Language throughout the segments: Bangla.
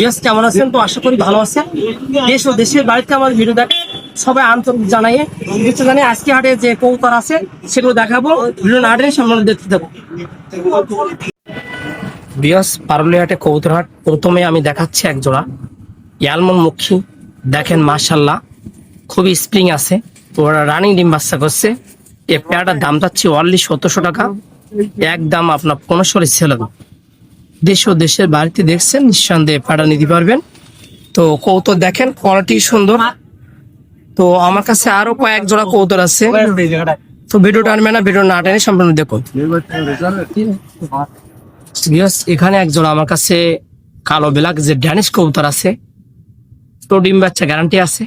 ইয়েস কেমন আছেন? তো আশা করি ভালো আছেন। দেশ ও দেশের বাড়িতে আমার ভিডিও দেখে সবাই আন্তরিক জানাইয়ে কিছু জানি আজকে হাটে যে কৌতার আছে, সেগুলো দেখাবো। ভিডিও না হাটে সামনে দেখতে দেবো বিয়াস পারুলিয়াটে কৌতরহাট প্রথমে আমি দেখাচ্ছি একজোড়া। ইয়ালমন মুখী। দেখেন মাশাল্লাহ খুবই স্প্রিং আছে। ওরা রানিং ডিম বাচ্চা করছে। এই পেয়ারটার দাম যাচ্ছে অনলি সতেরোশো টাকা। একদম আপনার পনেরোশো সেল হবে। দেশ ও দেশের বাড়িতে দেখছেন নিঃসন্দেহে পেয়ারটা নিতে পারবেন। তো কৌতর দেখেন কোয়ালিটি সুন্দর। তো আমার কাছে আরও কয়েক জোড়া কৌতর আছে। তো ভিডিও টানবে না ভিডিও না টেনে সম্পূর্ণ দেখুন। Yes, এখানে এক জোড়া আমার কাছে কালো বেলাক যে ড্যানিশ কবুতর আছে। তো ডিম বাচ্চা গ্যারান্টি আছে।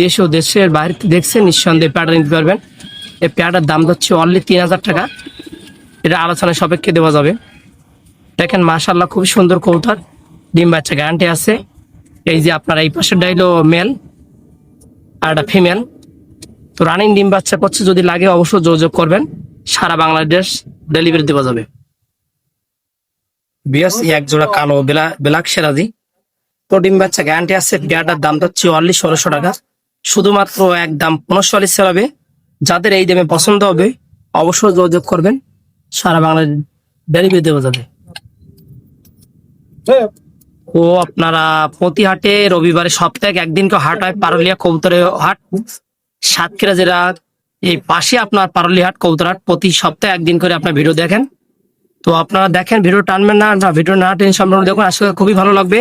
দেশ ও দেশের বাইরে দেখছেন নিঃসন্দেহে প্যাডা নিতে পারবেন। এই প্যাডার দাম যাচ্ছে অনলি তিন হাজার টাকা। এটা আলোচনা সাপেক্ষে দেওয়া যাবে। দেখেন মাশাল্লাহ খুবই সুন্দর কবুতর। ডিম বাচ্চা গ্যারান্টি আছে। এই যে আপনার এই পাশের ডাইলো মেল আর একটা ফিমেল তো রানিং ডিম বাচ্চা করছে, যদি লাগে অবশ্যই যোগাযোগ করবেন। সারা বাংলাদেশ ডেলিভারি দেওয়া যাবে। বিয়াস এক জোড়া কালো বেলা বেলাক সেরাজি। তো ডিম বাচ্চা গ্যারান্টি আছে পেয়ারটার দাম তো চুয়াল্লিশ, ষোলোশো টাকা। শুধুমাত্র একদম পনেরোশো আলিশ সেরাবে। যাদের এই দামে পছন্দ হবে, অবশ্যই যোগাযোগ করবেন। সারা বাংলাদেশ ডেলিভারি দেওয়া যাবে। ও আপনারা প্রতি হাটে রবিবারে সপ্তাহে একদিন কেউ হাট হয়, পারলিয়া কবুতরে হাট। সাতক্ষীরা জেলা, এই পাশে আপনার পারলিয়া হাট, কবুতর হাট। প্রতি সপ্তাহে একদিন করে আপনার ভিডিও দেখেন। তো আপনারা দেখেন, ভিডিও টানবেন না না, ভিডিও না টেনে সম্পূর্ণ দেখুন। আজকে খুবই ভালো লাগবে।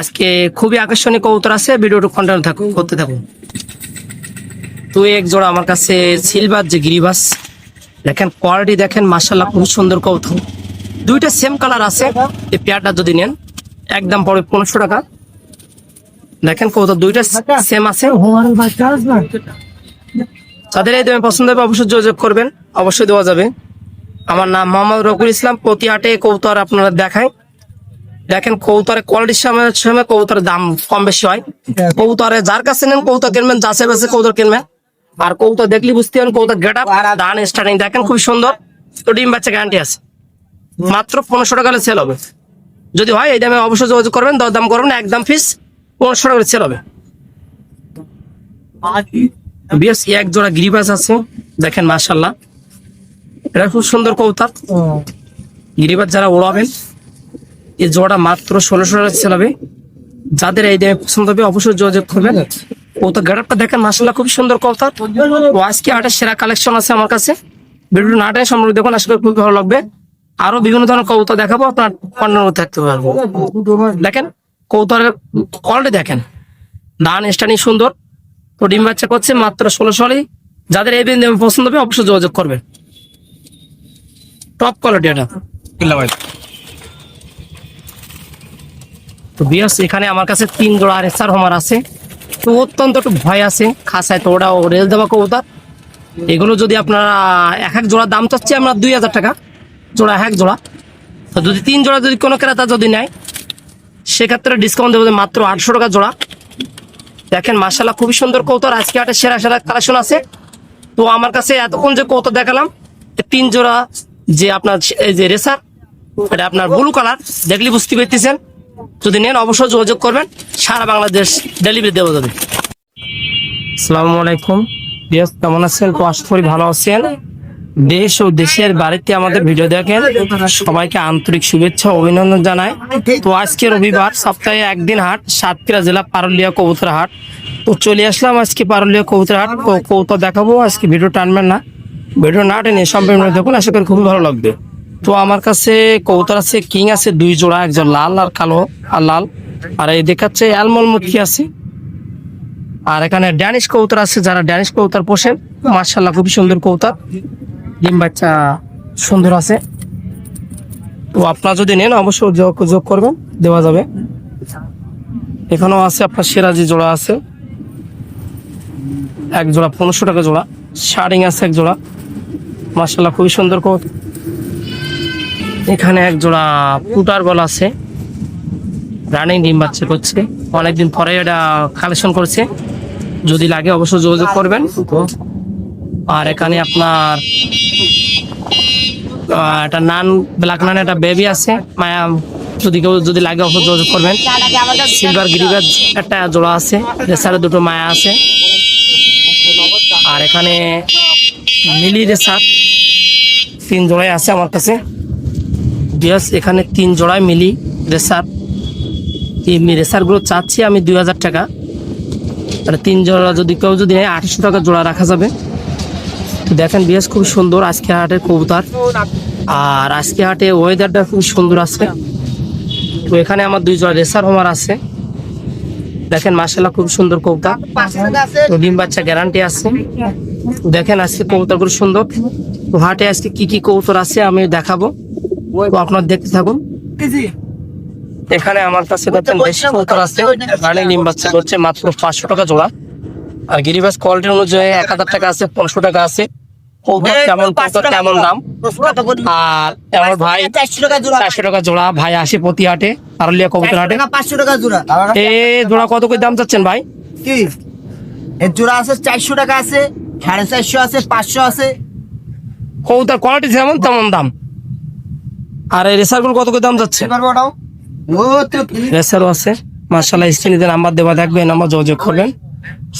আজকে খুবই আকর্ষণীয় কবুতর আছে ভিডিওটা কন্টিনিউ থাকুন, করতে থাকুন। তো এক জোড়া আমার কাছে সিলভার যে গিরিবাস, দেখেন কোয়ালিটি দেখেন মাসাল্লাহ খুব সুন্দর কবুতর। দুইটা সেম কালার আছে। এই পেয়ারটা যদি নেন একদম পড়বে পনেরোশো টাকা। দেখেন কবুতর দুইটা সেম আছে। যাদের এই দামে পছন্দ হবে অবশ্যই যোগাযোগ করবেন। অবশ্যই দেওয়া যাবে। আমার নাম মোহাম্মদ রকুল ইসলাম। প্রতি হাটে কৌতর আপনারা দেখায় দেখেন কৌতরের কোয়ালিটির সময় সময় কৌতরের দাম কম বেশি হয়। কৌতরে যার কাছে নেন কৌতর কিনবেন যাচ্ছে বেছে কৌতর কিনবেন। আর কৌতর দেখলে বুঝতে পারেন কৌতর গেট আপ দান স্টার্টিং দেখেন খুব সুন্দর। তো ডিম বাচ্চা গ্যারান্টি আছে। মাত্র পনেরোশো টাকা সেল হবে। যদি হয়, এই দামে অবশ্যই যোগাযোগ করবেন দর দাম করবেন একদম ফিস পনেরোশো টাকা সেল হবে। এক জোড়া গিরিবাস আছে, দেখেন মাশাল্লাহ এটা খুব সুন্দর কৌতার গিরিবাজ যারা ওড়াবেন এই জোড়াটা মাত্র ষোলোশো টাকা চালাবে যাদের এই দামে পছন্দ হবে, অবশ্যই যোগাযোগ করবেন। কৌতার গেটারটা দেখেন মাসাল্লাহ খুব সুন্দর কৌতার ও, আজকে আটের সেরা কালেকশন আছে আমার কাছে। ভিডিও নাটে সম্পর্কে দেখুন, আশা করি খুব ভালো লাগবে। আরও বিভিন্ন ধরনের কৌতা দেখাবো আপনার কন্যার থাকতে পারব দেখেন কৌতারের কোয়ালিটি দেখেন ধান স্টানি সুন্দর তো ডিম বাচ্চা করছে মাত্র ষোলোশো যাদের এই দামে পছন্দ হবে অবশ্যই যোগাযোগ করবেন টপ কোয়ালিটি এটা তো বিয়াস এখানে আমার কাছে তিন জোড়া রেসার হোমার আছে তো অত্যন্ত একটু ভয় আছে খাসায় তো ওটা রেল দেওয়া কবুতর এগুলো যদি আপনারা এক এক জোড়া দাম চাচ্ছি আমরা দুই হাজার টাকা জোড়া, এক জোড়া। তো যদি তিন জোড়া যদি কোনো ক্রেতা যদি নেয়, সেক্ষেত্রে ডিসকাউন্ট দেবো মাত্র আটশো টাকা জোড়া। দেখেন মাসাল্লাহ খুবই সুন্দর কৌতর। আজকে হাটে সেরা সেরা কালেকশন আছে। তো আমার কাছে এতক্ষণ যে কৌতর দেখালাম তিন জোড়া যে আপনার এই যে রেসার, এটা আপনার ব্লু কালার দেখলে বুঝতে পেরেছেন। যদি নেন, অবশ্যই যোগাযোগ করবেন। সারা বাংলাদেশ ডেলিভারি দেওয়া যাবে। আসসালামু আলাইকুম। কেমন আছেন? তো আশা করি ভালো আছেন। দেশ ও দেশের বাড়িতে আমাদের ভিডিও দেখেন। সবাইকে আন্তরিক শুভেচ্ছা অভিনন্দন জানাই। তো আজকে রবিবার, সপ্তাহে একদিন হাট, সাতক্ষীরা জেলা পারুলিয়া কবুতরা হাট। তো চলে আসলাম আজকে পারুলিয়া কবুতরা হাট। তো কবুতর দেখাবো, আজকে ভিডিও টানবেন না। ভিডিও না টেনে সম্পূর্ণ দেখুন, আশা করি খুবই ভালো লাগবে। তো আমার কাছে কবুতর আছে, কিং আছে, দুই জোড়া, একজন লাল আর কালো, আর লাল। আর এই দেখাচ্ছে অ্যালমল মুখী আছে। আর এখানে ড্যানিশ কবুতর আছে, যারা ড্যানিশ কবুতর পোষেন মার্শাল্লাহ খুবই সুন্দর কবুতর। ডিম বাচ্চা সুন্দর আছে। তো আপনারা যদি নেন, অবশ্যই যোগ যোগ করবেন, দেওয়া যাবে। এখানেও আছে আপনার সিরাজি জোড়া আছে। এক জোড়া পনেরোশো টাকা জোড়া। শার্টিং আছে এক জোড়া। মার্শাল্লাহ খুবই সুন্দর কবুতর এখানে এক জোড়া পুটার গলা আছে। রানিং ডিম বাচ্চা করছে। অনেকদিন পরে এটা কালেকশন করছে। যদি লাগে অবশ্যই যোগাযোগ করবেন। আর এখানে আপনার একটা নান, ব্ল্যাক নান একটা বেবি আছে। মায়া, যদি কেউ যদি লাগে অবশ্যই যোগাযোগ করবেন। সিলভার গিরিবাজ একটা জোড়া আছে। রেসারে দুটো মায়া আছে। আর এখানে মিলি রেসার তিন জোড়াই আছে আমার কাছে। বিয়াস এখানে তিন জোড়ায় মিলি রেসার। এই রেসারগুলো চাচ্ছি আমি দুই হাজার টাকা। আর তিন জোড়া যদি কেউ যদি নেয় আঠাশশো টাকা জোড়া রাখা যাবে। দেখেন বিয়াস খুব সুন্দর আজকে হাটের কবুতর। আর আজকে হাটে ওয়েদারটা খুব সুন্দর আছে। তো এখানে আমার দুই জোড়া রেসার হোমার আছে। দেখেন মাসাল্লাহ খুব সুন্দর কবুতর। তো ডিম বাচ্চা গ্যারান্টি আছে। দেখেন আজকে কবুতর খুব সুন্দর। তো হাটে আজকে কি কি কবুতর আছে আমি দেখাবো। তো আপনার দেখতে থাকুন। এখানে আমার কাছে দেখেন বেশি কবুতর আছে। গানে ডিম বাচ্চা হচ্ছে মাত্র পাঁচশো টাকা জোড়া। আর গিরিবাস কোয়ালিটি অনুযায়ী এক হাজার টাকা আছে, পনেরোশো টাকা আছে। কেমন কেমন দাম? আর আমার ভাই চারশো টাকা জোড়া। ভাই আসে প্রতি হাটে আরলিয়া কবুতর হাটে। পাঁচশো টাকা জোড়া। এ জোড়া কত করে দাম চাচ্ছেন ভাই? কি? এর জোড়া আছে চারশো টাকা আছে সাড়ে চারশো আছে পাঁচশো আছে। কবুতর কোয়ালিটি যেমন তেমন দাম। আর এই রেসারগুলো কত করে দাম যাচ্ছে রেসারও আছে। মার্শাল্লাহ স্ক্রিনে নাম্বার দেওয়া থাকবে নাম্বার যোগাযোগ করবেন।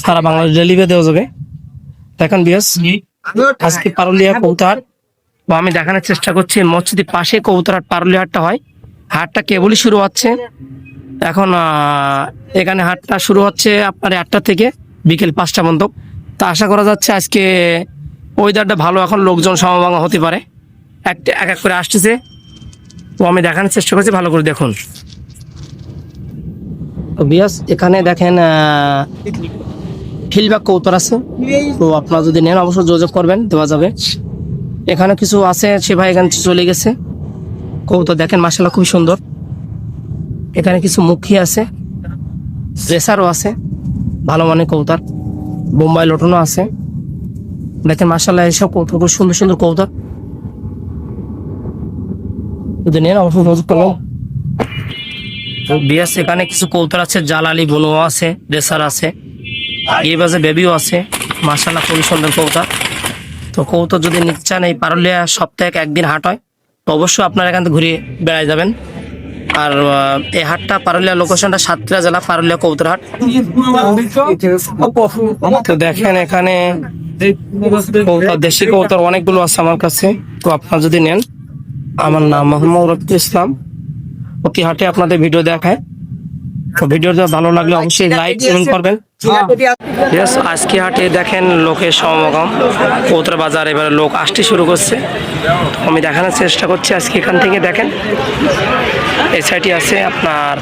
সারা বাংলাদেশ ডেলিভারি দেওয়া যাবে। দেখেন বিয়াস আজকে পারুলিয়া কবুতর। তো আমি দেখানোর চেষ্টা করছি মসজিদের পাশে কবুতর হাট পারুলিয়া হাটটা হয়। হাটটা কেবলই শুরু হচ্ছে। এখন এখানে হাটটা শুরু হচ্ছে আপনার আটটা থেকে বিকেল পাঁচটা পর্যন্ত। তা আশা করা যাচ্ছে আজকে ওয়েদারটা ভালো এখন লোকজন সমাগম হতে পারে। একটা এক এক করে আসতেছে। ও আমি দেখানোর চেষ্টা করছি ভালো করে দেখুন। বিয়াস এখানে দেখেন ফিলব্যাক কৌতর আছে। তো আপনারা যদি নেন, অবশ্যই যোগাযোগ করবেন, দেওয়া যাবে। এখানে কিছু আছে, সে ভাই এখানে চলে গেছে। কৌতর দেখেন মাসাল্লাহ খুব সুন্দর। এখানে কিছু মুখী আছে রেসারও আছে, ভালো মানের কৌতার বোম্বাই লটনও আছে। দেখেন মাসাল্লাহ এইসব কৌতর খুব সুন্দর সুন্দর কৌতর যদি নেন, অবশ্যই যোগাযোগ করবেন। বিয়াস, এখানে কিছু কৌতর আছে, জালালি বনুয়া আছে রেসার আছে। এই বাজে বেবিও আছে মাসাল্লাহ খুবই সুন্দর কৌতর তো কৌতর যদি নিতে চান এই পারুলিয়া সপ্তাহে একদিন হাট হয় তো অবশ্যই আপনারা এখান থেকে ঘুরে বেড়ায় যাবেন। আর এই হাটটা পারুলিয়া লোকেশনটা সাতক্ষীরা জেলা পারুলিয়া কৌতর হাট। তো দেখেন এখানে দেশি কৌতর অনেকগুলো আছে আমার কাছে। তো আপনারা যদি নেন আমার নাম মোহাম্মদ রফিকুল ইসলাম। প্রতি হাটে আপনাদের ভিডিও দেখায়। তো ভিডিওটা ভালো লাগলে অবশ্যই লাইক করবেন। Yes, আজকে হাটে দেখেন লোকের সমাগম। কৌতর বাজার এবারে লোক আসতে শুরু করছে। আমি দেখানোর চেষ্টা করছি আজকে এখান থেকে দেখেন। এই সাইডে আছে আপনার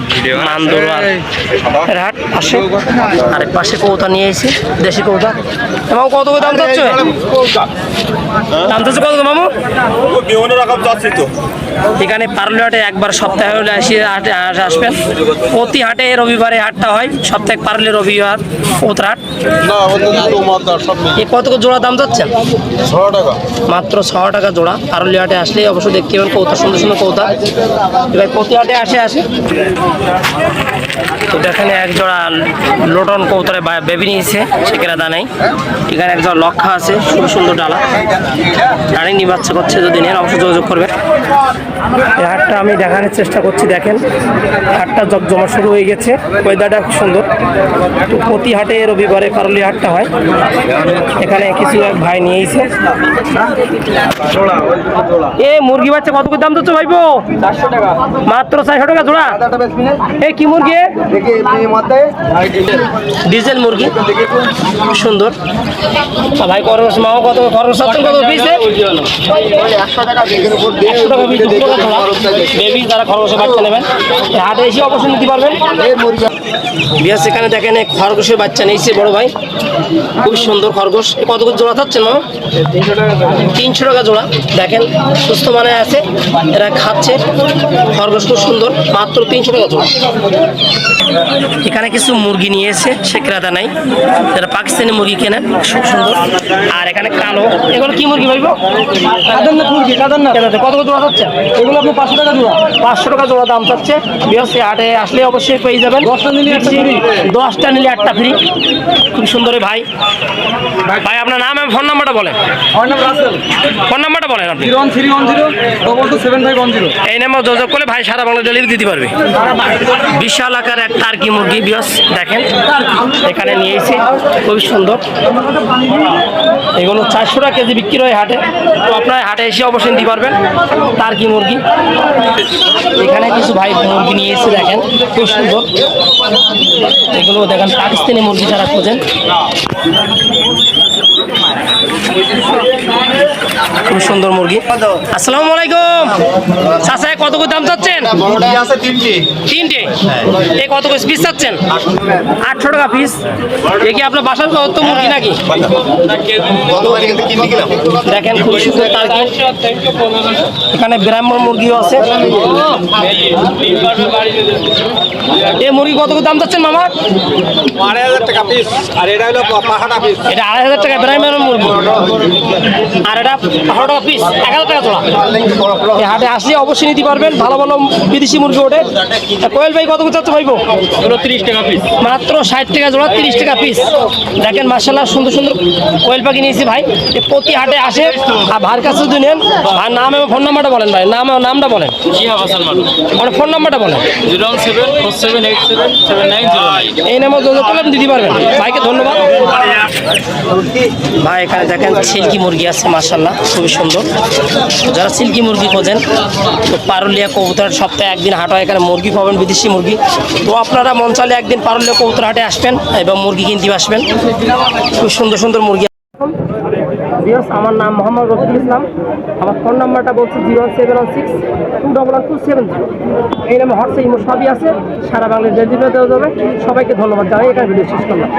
হাট পাশে। আর এক পাশে কৌতা নিয়ে এসেছি দেশি কৌতা। এবং কত দাম যাচ্ছে দাম কত মামু? বিভিন্ন রকম যাচ্ছি তো। এখানে পারলে হাটে একবার সপ্তাহে হলে আসি হাটে আস- আসবেন। প্রতি হাটে রবিবারে হাটটা হয় সপ্তাহে পারলে রবিবার। এ কত জোড়া দাম যাচ্ছে ছ টাকা। মাত্র ছ টাকা জোড়া। পারলি হাটে আসলে অবশ্যই দেখতে পাবেন কৌতা সুন্দর সুন্দর কৌতা। এবার প্রতি আসে আসে। তো দেখেন এক জোড়া লোটন কৌতরে বেবি নিয়েছে সেখানে দানাই। এখানে এক জোড়া লক্ষা আছে খুব সুন্দর ডালা। রানিং নিবাচ্চা করছে যদি নেন অবশ্যই যোগাযোগ করবেন। এই হাটটা আমি দেখানোর চেষ্টা করছি, দেখেন। হাটটা জমা শুরু হয়ে গেছে। ওয়েদারটা খুব সুন্দর। তো প্রতি হাটে রবিবারে পারলি হাটটা হয়। এখানে কিছু এক ভাই নিয়েছে। এ, মুরগি বাচ্চা কত দাম দিচ্ছ ভাইবো মাত্র চারশো টাকা জোড়া। এ, কি মুরগি? ডিজেল মুরগি। সুন্দর। ভাই খরচ মাও কত খরচ কত পিসে। একশো টাকা পিস বেবি যারা খরগোশের বাচ্চা নেবেন হাটে এসে অবশ্যই নিতে পারবেন। বিয়াস এখানে দেখেন খরগোশের বাচ্চা নিয়েছে বড় ভাই। খুব সুন্দর খরগোশ। কত করে জোড়া থাকছেন মামা? তিনশো টাকা জোড়া। দেখেন সুস্থ মানে আছে এরা খাচ্ছে। খরগোশ খুব সুন্দর মাত্র তিনশো টাকা জোড়া। এখানে কিছু মুরগি নিয়ে এসে সে ক্রেতা নাই। যারা পাকিস্তানি মুরগি কেনেন খুব সুন্দর। আর এখানে কালো। এগুলো কি মুরগি ভাইব কত করে জোড়া যাচ্ছে এগুলো আপনি পাঁচশো টাকা জোড়া? পাঁচশো টাকা জোড়া দাম চাচ্ছে। বিহসে হাটে আসলে অবশ্যই পেয়ে যাবেন। দশটা নিলে একটা দশটা নিলে একটা ফ্রি খুব সুন্দর ভাই। ভাই আপনার নাম এবং ফোন নাম্বারটা বলেন। আমার নাম রাসেল। ফোন নাম্বারটা বলেন আপনি। One three one zero double two seven five one zero এই নাম্বার যোগাযোগ করলে ভাই সারা বাংলা ডেলিভারি দিতে পারবে। বিশাল আকার এক টার্কি মুরগি বিয়স দেখেন। এখানে নিয়েছি খুবই সুন্দর। এগুলো চারশো টাকা কেজি বিক্রি হয় হাটে। তো আপনার হাটে এসে অবশ্যই নিতে পারবেন। টার্কি মুরগি। এখানে কিছু ভাই মুরগি নিয়ে এসে দেখেন খুব সুন্দর। এগুলো দেখেন পাকিস্তানি মুরগি যারা খোঁজেন। খুব সুন্দর মুরগি। আসসালামু আলাইকুম। চাচা কত করে দাম চাচ্ছেন? আছে তিনটি। তিনটে? এ কত করে পিস চাচ্ছেন? আটশো টাকা। পিস এ কি আপনার বাসার তো মুরগি নাকি? দেখেন খুব সুন্দর এখানে ব্রাহ্মণ মুরগিও আছে। এই মুরগি কত করে দাম চাচ্ছেন মামা? আড়াই হাজার টাকা পিস আর এটা হলো পাহাড়া পিস এটা আড়াই হাজার টাকা ব্রাহ্মণ মুরগি। আর এটা পাঁচশো টাকা পিস এক হাজার টাকা এই হাটে আসলে অবশ্যই নিতে পারবেন ভালো ভালো বিদেশি মুরগি ওঠে। কোয়েল ভাই কত চাচ্ছে ভাইবো তিরিশ টাকা পিস মাত্র ষাট টাকা জোড়া তিরিশ টাকা পিস দেখেন মার্শাল্লাহ সুন্দর সুন্দর কোয়েল পাখি নিয়েছি ভাই। প্রতি হাটে আসে। আর ভার কাছে যদি নেন আর নাম এবং ফোন নাম্বারটা বলেন ভাই। নাম নামটা বলেন। মানে ফোন নাম্বারটা বলেন। এই নামে যোগাযোগ করলে আপনি দিতে পারবেন। ভাইকে ধন্যবাদ। ভাই, এখানে দেখেন সিল্কি মুরগি আছে মার্শাল্লাহ খুবই সুন্দর। যারা সিল্কি মুরগি খোঁজেন, তো পারুলিয়া কবুতর সপ্তাহে একদিন হাট হয় এখানে মুরগি পাবেন, বিদেশি মুরগি। তো আপনারা মন চাইলে একদিন পারুলিয়া কবুতর হাটে আসবেন এবং মুরগি কিনতে আসবেন। খুব সুন্দর সুন্দর মুরগি আমার নাম মোহাম্মদ রফিকুল ইসলাম। আমার ফোন নাম্বারটা বলছে zero seven one six, two double one two seven zero. এই নামে হোয়াটসঅ্যাপ সবই আছে, সারা বাংলাদেশ দেওয়া যাবে। সবাইকে ধন্যবাদ জানাই, এখানে ভিডিও শেষ করলাম।